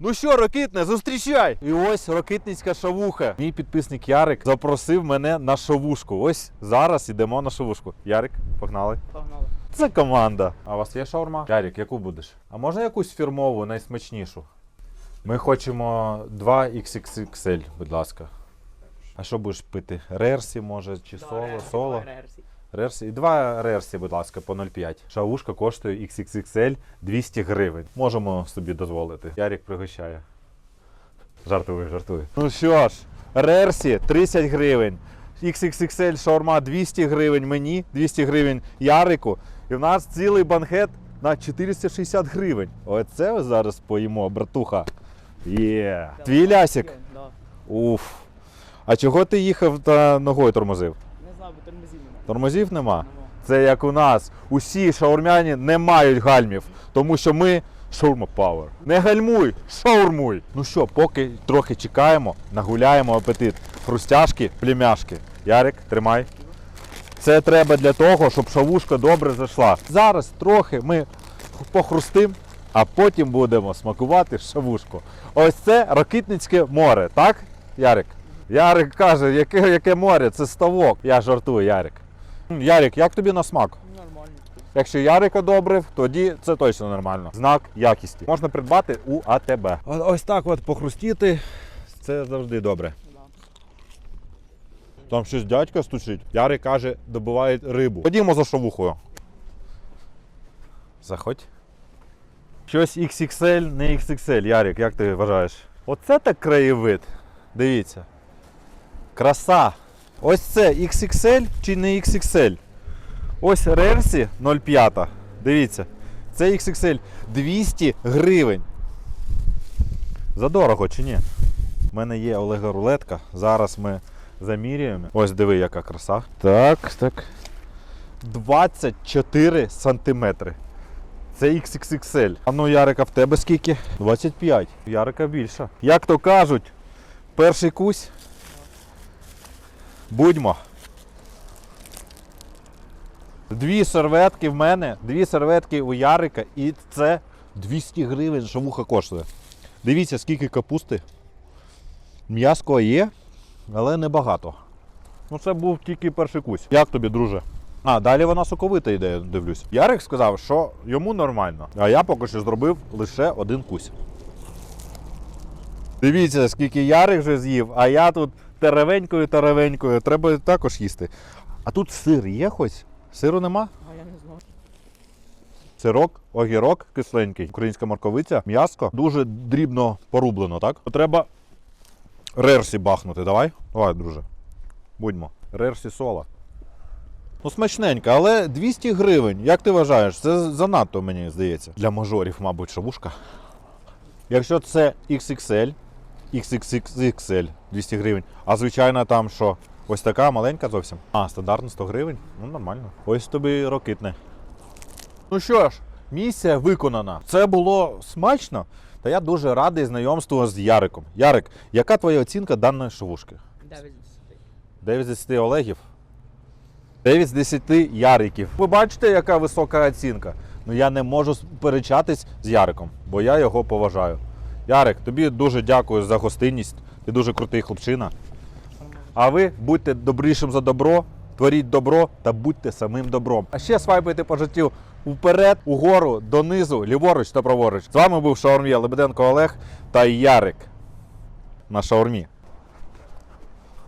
Ну що, Рокитне, зустрічай! І ось рокитницька шавуха. Мій підписник Ярик запросив мене на шавушку. Ось зараз йдемо на шавушку. Ярик, погнали. Погнали. Це команда. А у вас є шаурма? Ярик, яку будеш? А можна якусь фірмову, найсмачнішу? Ми хочемо 2 XXXL, будь ласка. А що будеш пити? Рерсі, може, чи соло? Соло? Рерсі. І два рерсі, будь ласка, по 0,5. Шавушка коштує XXXL 200 гривень. Можемо собі дозволити. Ярик пригощає. Жартую, жартую. Ну що ж, рерсі 30 гривень. XXXL шаурма 200 гривень мені, 200 гривень Ярику. І в нас цілий банкет на 460 гривень. Оце ви зараз поїмо, братуха. Є. Твій лясик. Уф. А чого ти їхав та ногою тормозив? Не знаю, бо тормозів. Тормозів нема? Це як у нас. Усі шаурмяні не мають гальмів, тому що ми шаурма пауер. Не гальмуй, шаурмуй. Ну що, поки трохи чекаємо, нагуляємо апетит. Хрустяшки, племяшки. Ярик, тримай. Це треба для того, щоб шавушка добре зайшла. Зараз трохи ми похрустим, а потім будемо смакувати шавушку. Ось це Рокитницьке море, так, Ярик? Ярик каже, яке, яке море? Це ставок. Я жартую, Ярик. Ярик, як тобі на смак? Нормально. Якщо Ярик одобрив, тоді це точно нормально. Знак якісті. Можна придбати у АТБ. Ось так от похрустіти. Це завжди добре. Да. Там щось дядька стучить. Ярик каже, добувають рибу. Ходімо за шавухою. Заходь. Щось XXL, не XXL. Ярик, як ти вважаєш? Оце так краєвид. Дивіться. Краса. Ось це XXL чи не XXL? Ось Рерсі 0,5. Дивіться. Це XXL 200 гривень. Задорого чи ні? У мене є Олега рулетка. Зараз ми замірюємо. Ось диви, яка краса. Так, так. 24 сантиметри. Це XXXL. А ну, Ярика, в тебе скільки? 25. Ярика більша. Як то кажуть, перший кусь. Будьмо. Дві серветки в мене, дві серветки у Ярика, і це 200 гривень шавуха коштує. Дивіться, скільки капусти. М'яско є, але небагато. Ну, це був тільки перший кусь. Як тобі, друже? А, далі вона соковита йде, дивлюсь. Ярик сказав, що йому нормально. А я поки що зробив лише один кусь. Дивіться, скільки Ярик вже з'їв, а я тут теревенькою теревенькою. Треба також їсти. А тут сир є хоч? Сиру нема? А я не знаю. Сирок, огірок кисленький, українська морковиця, м'яско, дуже дрібно порублено, так? Треба рерсі бахнути. Давай? Давай, друже. Будьмо. Рерсі сола. Ну, смачненька, але 200 гривень. Як ти вважаєш? Це занадто, мені здається. Для мажорів, мабуть, шавушка. Якщо це XXL, XXXL 200 гривень. А звичайно, там що? Ось така маленька зовсім. А, стандартно 100 гривень. Ну, нормально. Ось тобі рокитне. Ну що ж, місія виконана. Це було смачно, та я дуже радий знайомству з Яриком. Ярик, яка твоя оцінка даної шавушки? 9 з 10. 9 з 10 Олегів? 9 з 10 Яриків. Ви бачите, яка висока оцінка? Ну я не можу сперечатись з Яриком, бо я його поважаю. Ярик, тобі дуже дякую за гостинність. Ти дуже крутий хлопчина. А ви будьте добрішим за добро, творіть добро та будьте самим добром. А ще свайпайте по життю вперед, угору, донизу, ліворуч та праворуч. З вами був Шаурмія Лебеденко Олег та Ярик на шаурмі.